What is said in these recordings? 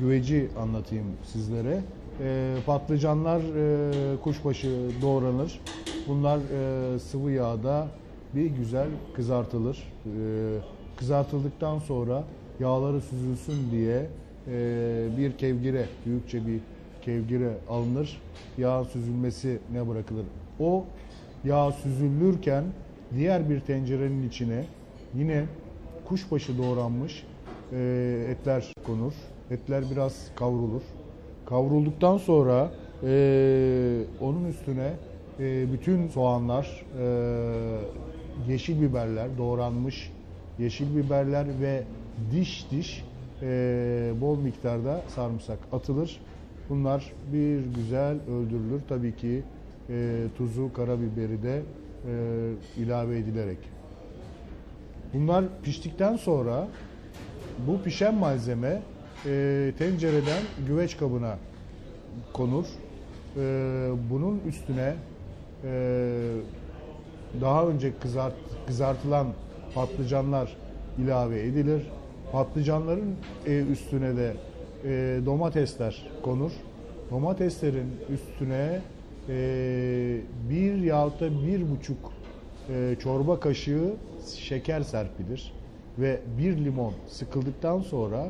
güveci anlatayım sizlere. E, patlıcanlar e, kuşbaşı doğranır. Bunlar e, sıvı yağda bir güzel kızartılır. E, kızartıldıktan sonra yağları süzülsün diye e, bir kevgire, büyükçe bir kevgire alınır. Yağ süzülmesi ne bırakılır? O yağ süzülürken diğer bir tencerenin içine yine kuşbaşı doğranmış e, etler konur. Etler biraz kavrulur. Kavrulduktan sonra e, onun üstüne e, bütün soğanlar, e, yeşil biberler, doğranmış yeşil biberler ve diş diş e, bol miktarda sarımsak atılır. Bunlar bir güzel öldürülür. Tabii ki e, tuzu, karabiberi de e, ilave edilerek. Bunlar piştikten sonra bu pişen malzeme e, tencereden güveç kabına konur. E, bunun üstüne e, daha önce kızart, kızartılan patlıcanlar ilave edilir. Patlıcanların e, üstüne de e, domatesler konur. Domateslerin üstüne e, bir yahut da bir buçuk e, çorba kaşığı şeker serpilir ve bir limon sıkıldıktan sonra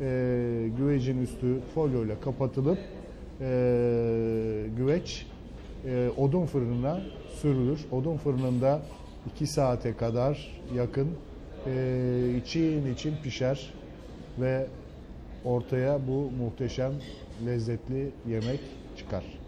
e, güvecin üstü folyoyla kapatılıp e, güveç e, odun fırınına sürülür. Odun fırınında 2 saate kadar yakın e, için için pişer ve ortaya bu muhteşem lezzetli yemek çıkar.